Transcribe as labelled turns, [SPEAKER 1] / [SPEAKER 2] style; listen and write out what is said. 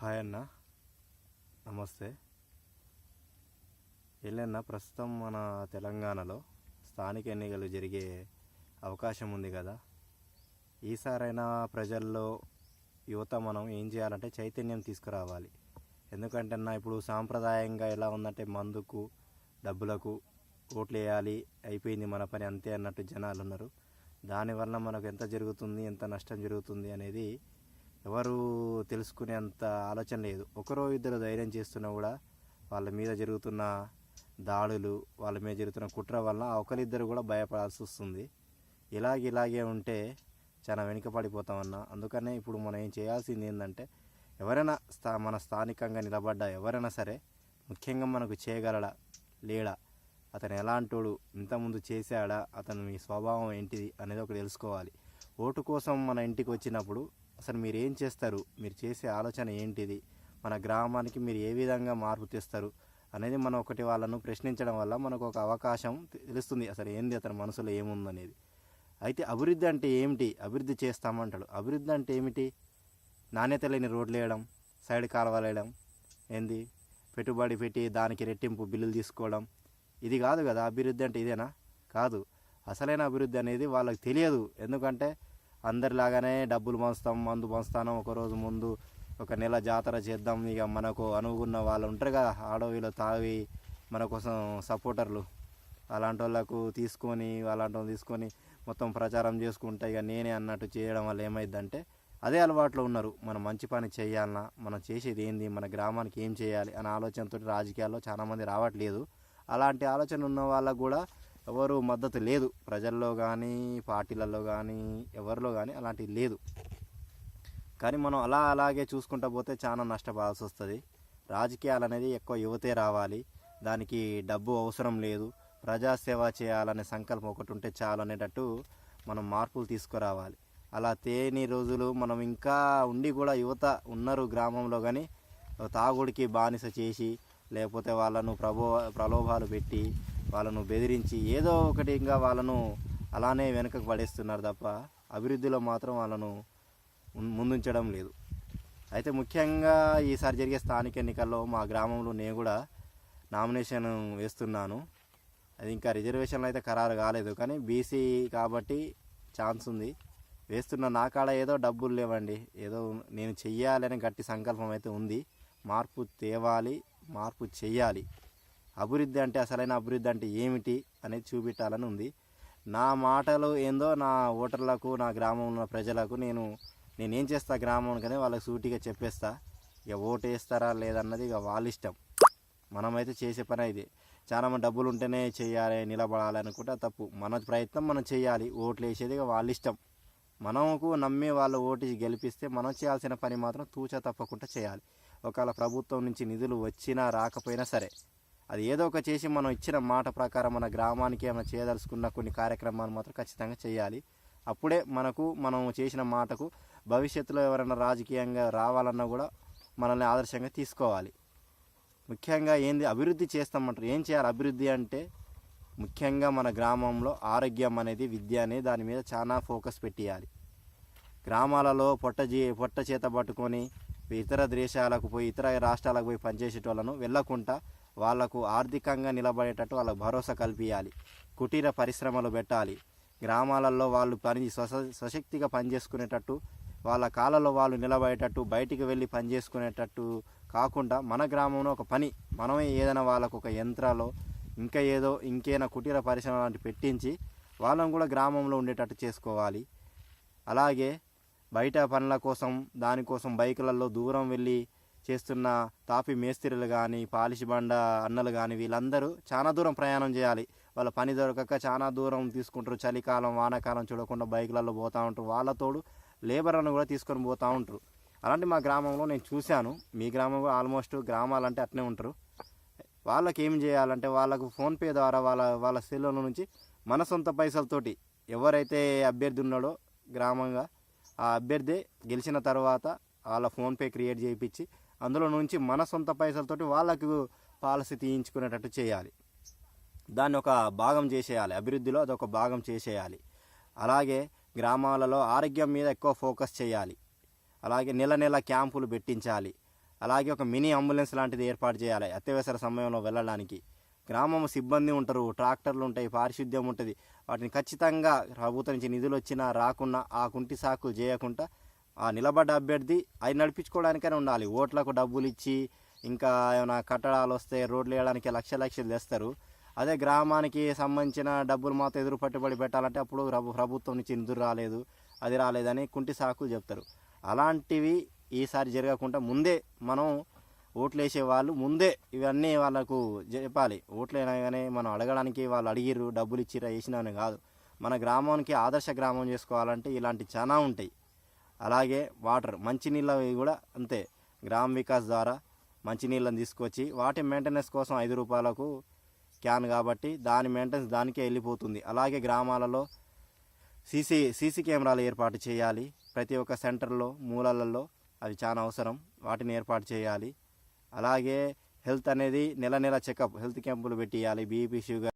[SPEAKER 1] Hi అన్న. నమస్తే. ఎల్లన్న ప్రస్తుతం మన తెలంగాణలో స్థానిక ఎన్నికలు జరిగే అవకాశం ఉంది కదా. ఈసారైనా ప్రజల్లో యువత మనం ఏం చేయాలంటే చైతన్యం తీసుకురావాలి. ఎందుకంటే అన్న ఇప్పుడు సాంప్రదాయంగా ఎలా ఉందంటే మందుకు డబ్బులకు ఓట్లు వేయాలి అయిపోయింది మన పని అంతే అన్నట్టు జనాలు ఉన్నారు దానివల్ల మనకు ఎంత జరుగుతుంది ఎంత నష్టం జరుగుతుంది అనేది ఎవరు తెలుసుకునే అంత ఆలోచన లేదు. ఒకరో ఇద్దరు ధైర్యం చేస్తున్నా కూడా వాళ్ళ మీద జరుగుతున్న దాడులు వాళ్ళ మీద జరుగుతున్న కుట్ర వల్ల ఒకరిద్దరు కూడా భయపడాల్సి వస్తుంది. ఇలాగ ఇలాగే ఉంటే చాలా వెనుకపడిపోతామన్న అందుకనే ఇప్పుడు మనం ఏం చేయాల్సింది ఏంటంటే ఎవరైనా స్థా మన స్థానికంగా నిలబడ్డ ఎవరైనా సరే ముఖ్యంగా మనకు చేయగలడా లేడా అతను ఎలాంటోడు ఇంతకుముందు చేశాడా అతను మీ స్వభావం ఏంటిది అనేది ఒకటి తెలుసుకోవాలి. ఓటు కోసం మన ఇంటికి వచ్చినప్పుడు అసలు మీరు ఏం చేస్తారు? మీరు చేసే ఆలోచన ఏంటిది? మన గ్రామానికి మీరు ఏ విధంగా మార్పు తెస్తారు? అనేది మనం ఒకటి వాళ్ళను ప్రశ్నించడం వల్ల మనకు ఒక అవకాశం తెలుస్తుంది. అసలు ఏంది అతని మనసులో ఏముందనేది. అయితే అభివృద్ధి అంటే ఏమిటి? అభివృద్ధి చేస్తామంటాడు. అభివృద్ధి అంటే ఏమిటి? నాణ్యత లేని రోడ్లు వేయడం సైడ్ కాలువలు వేయడం ఏంది? పెట్టుబడి పెట్టి దానికి రెట్టింపు బిల్లులు తీసుకోవడం. ఇది కాదు కదా. అభివృద్ధి అంటే ఇదేనా? కాదు. అసలైన అభివృద్ధి అనేది వాళ్ళకి తెలియదు. ఎందుకంటే అందరిలాగానే డబ్బులు పంచుతాం మందు పంచుతాను. ఒకరోజు ముందు ఒక నెల జాతర చేద్దాం. ఇక మనకు అనుగున్న వాళ్ళు ఉంటారు కదా ఆడవిలో తాగి మన కోసం సపోర్టర్లు. అలాంటి వాళ్ళకు తీసుకొని అలాంటి వాళ్ళు తీసుకొని మొత్తం ప్రచారం చేసుకుంటే ఇక నేనే అన్నట్టు చేయడం వల్ల ఏమైందంటే అదే అలవాట్లో ఉన్నారు. మనం మంచి పని చేయాలన్నా మనం చేసేది ఏంది మన గ్రామానికి ఏం చేయాలి అనే ఆలోచనతో రాజకీయాల్లో చాలామంది రావట్లేదు. అలాంటి ఆలోచన ఉన్న వాళ్ళకు కూడా ఎవరు మద్దతు లేదు. ప్రజల్లో కానీ పార్టీలలో కానీ ఎవరిలో కానీ అలాంటివి లేదు. కానీ మనం అలా అలాగే చూసుకుంటూ పోతే చాలా నష్టపోవాల్సి వస్తుంది. రాజకీయాలు అనేది ఎక్కువ యువతే రావాలి. దానికి డబ్బు అవసరం లేదు. ప్రజాసేవ చేయాలనే సంకల్పం ఒకటి ఉంటే చాలు అనేటట్టు మనం మార్పులు తీసుకురావాలి. అలా తేని రోజులు మనం ఇంకా ఉండి కూడా యువత ఉన్నారు గ్రామంలో కానీ తాగుడికి బానిస చేసి లేకపోతే వాళ్ళను ప్రభో ప్రలోభాలు పెట్టి వాళ్ళను బెదిరించి ఏదో ఒకటి ఇంకా వాళ్ళను అలానే వెనుకకు పడేస్తున్నారు తప్ప అభివృద్ధిలో మాత్రం వాళ్ళను ముందుంచడం లేదు. అయితే ముఖ్యంగా ఈసారి జరిగే స్థానిక ఎన్నికల్లో మా గ్రామంలో నేను కూడా నామినేషన్ వేస్తున్నాను. అది ఇంకా రిజర్వేషన్లు అయితే ఖరారు కాలేదు. కానీ బీసీ కాబట్టి ఛాన్స్ ఉంది. వేస్తున్న నా కాడ ఏదో డబ్బులు లేవండి. ఏదో నేను చెయ్యాలని గట్టి సంకల్పం అయితే ఉంది. మార్పు తేవాలి మార్పు చెయ్యాలి. అభివృద్ధి అంటే అసలైన అభివృద్ధి అంటే ఏమిటి అనేది చూపెట్టాలని ఉంది. నా మాటలు ఏందో నా ఓటర్లకు నా గ్రామంలో ఉన్న ప్రజలకు నేను నేనేం చేస్తా గ్రామం కానీ వాళ్ళకి సూటిగా చెప్పేస్తా. ఇక ఓటు వేస్తారా లేదన్నది ఇక వాళ్ళ ఇష్టం. మనమైతే చేసే పని ఇది. చాలామంది డబ్బులు ఉంటేనే చేయాలి నిలబడాలి అనుకుంటే తప్పు. మన ప్రయత్నం మనం చేయాలి. ఓట్లు వేసేది ఇక వాళ్ళ ఇష్టం. మనకు నమ్మి వాళ్ళు ఓటు గెలిపిస్తే మనం చేయాల్సిన పని మాత్రం తూచా తప్పకుండా చేయాలి. ఒకవేళ ప్రభుత్వం నుంచి నిధులు వచ్చినా రాకపోయినా సరే. అది ఏదో ఒక చేసి మనం ఇచ్చిన మాట ప్రకారం మన గ్రామానికి ఏమైనా చేయదలుచుకున్న కొన్ని కార్యక్రమాలు మాత్రం ఖచ్చితంగా చేయాలి. అప్పుడే మనకు మనం చేసిన మాటకు భవిష్యత్తులో ఎవరైనా రాజకీయంగా రావాలన్నా కూడా మనల్ని ఆదర్శంగా తీసుకోవాలి. ముఖ్యంగా ఏంది? అభివృద్ధి చేస్తామంటారు. ఏం చేయాలి? అభివృద్ధి అంటే ముఖ్యంగా మన గ్రామంలో ఆరోగ్యం అనేది విద్య అనేది దాని మీద చాలా ఫోకస్ పెట్టియాలి. గ్రామాలలో పొట్ట జీ పొట్ట చేత పట్టుకొని ఇతర దేశాలకు పోయి ఇతర రాష్ట్రాలకు పోయి పనిచేసేటోళ్ళను వెళ్ళకుండా వాళ్ళకు ఆర్థికంగా నిలబడేటట్టు వాళ్ళకు భరోసా కల్పించాలి కుటీర పరిశ్రమలు పెట్టాలి. గ్రామాలలో వాళ్ళు పని స్వశ స్వశక్తిగా పనిచేసుకునేటట్టు వాళ్ళ కాళ్ళలో వాళ్ళు నిలబడేటట్టు బయటికి వెళ్ళి పనిచేసుకునేటట్టు కాకుండా మన గ్రామంలో ఒక పని మనమే ఏదైనా వాళ్ళకు ఒక యంత్రాలో ఇంకా ఏదో ఇంకేనా కుటీర పరిశ్రమ లాంటి పెట్టించి వాళ్ళని కూడా గ్రామంలో ఉండేటట్టు చేసుకోవాలి. అలాగే బయట పనుల కోసం దానికోసం బైకులలో దూరం వెళ్ళి చేస్తున్న తాపి మేస్త్రీలు కానీ పాలిష్ బండ అన్నలు కానీ వీళ్ళందరూ చాలా దూరం ప్రయాణం చేయాలి. వాళ్ళ పని దొరకక చాలా దూరం తీసుకుంటారు. చలికాలం వానాకాలం చూడకుండా బైకులలో పోతూ ఉంటారు. వాళ్ళతోడు లేబర్లను కూడా తీసుకొని పోతూ ఉంటారు. అలాంటి మా గ్రామంలో నేను చూశాను. మీ గ్రామంలో ఆల్మోస్ట్ గ్రామాలంటే అట్నే ఉంటారు. వాళ్ళకి ఏం చేయాలంటే వాళ్ళకు ఫోన్పే ద్వారా వాళ్ళ వాళ్ళ సెల్లో నుంచి మన సొంత పైసలతోటి ఎవరైతే అభ్యర్థి ఉన్నాడో గ్రామంగా ఆ అభ్యర్థి గెలిచిన తర్వాత వాళ్ళ ఫోన్పే క్రియేట్ చేయించి అందులో నుంచి మన సొంత పైసలతోటి వాళ్ళకు పాలసీ తీయించుకునేటట్టు చేయాలి. దాన్ని ఒక భాగం చేసేయాలి. అభివృద్ధిలో అదొక భాగం చేసేయాలి. అలాగే గ్రామాలలో ఆరోగ్యం మీద ఎక్కువ ఫోకస్ చేయాలి. అలాగే నెల నెల క్యాంపులు పెట్టించాలి. అలాగే ఒక మినీ అంబులెన్స్ లాంటిది ఏర్పాటు చేయాలి అత్యవసర సమయంలో వెళ్ళడానికి. గ్రామం సిబ్బంది ఉంటారు ట్రాక్టర్లు ఉంటాయి పారిశుద్ధ్యం ఉంటుంది. వాటిని ఖచ్చితంగా ప్రభుత్వం నుంచి నిధులు వచ్చినా రాకున్నా ఆ కుంటి సాకులు చేయకుండా ఆ నిలబడ్డ అభ్యర్థి అవి నడిపించుకోవడానికైనా ఉండాలి. ఓట్లకు డబ్బులు ఇచ్చి ఇంకా ఏమైనా కట్టడాలు వస్తే రోడ్లు వేయడానికి లక్ష లక్షలు తెస్తారు. అదే గ్రామానికి సంబంధించిన డబ్బులు మాత్రం ఎదురు పట్టుబడి పెట్టాలంటే అప్పుడు ప్రభు ప్రభుత్వం నుంచి నిధులు రాలేదు అది రాలేదని కుంటి సాకులు చెప్తారు. అలాంటివి ఈసారి జరగకుండా ముందే మనం ఓట్లు వేసే వాళ్ళు ముందే ఇవన్నీ వాళ్ళకు చెప్పాలి. ఓట్లు అయినా మనం అడగడానికి వాళ్ళు అడిగిర్రు డబ్బులు ఇచ్చిరా వేసినా కాదు. మన గ్రామానికి ఆదర్శ గ్రామం చేసుకోవాలంటే ఇలాంటి చాలా ఉంటాయి. అలాగే వాటర్ మంచినీళ్ళవి కూడా అంతే. గ్రామ వికాస్ ద్వారా మంచినీళ్ళని తీసుకొచ్చి వాటి మెయింటెనెన్స్ కోసం ఐదు రూపాయలకు క్యాన్ కాబట్టి దాని మెయింటెనెన్స్ దానికే వెళ్ళిపోతుంది. అలాగే గ్రామాలలో సీసీ సీసీ కెమెరాలు ఏర్పాటు చేయాలి. ప్రతి ఒక్క సెంటర్లో మూలలలో అవి చాలా అవసరం. వాటిని ఏర్పాటు చేయాలి. అలాగే హెల్త్ అనేది నెల నెల చెకప్ హెల్త్ క్యాంపులు పెట్టియాలి. BP sugar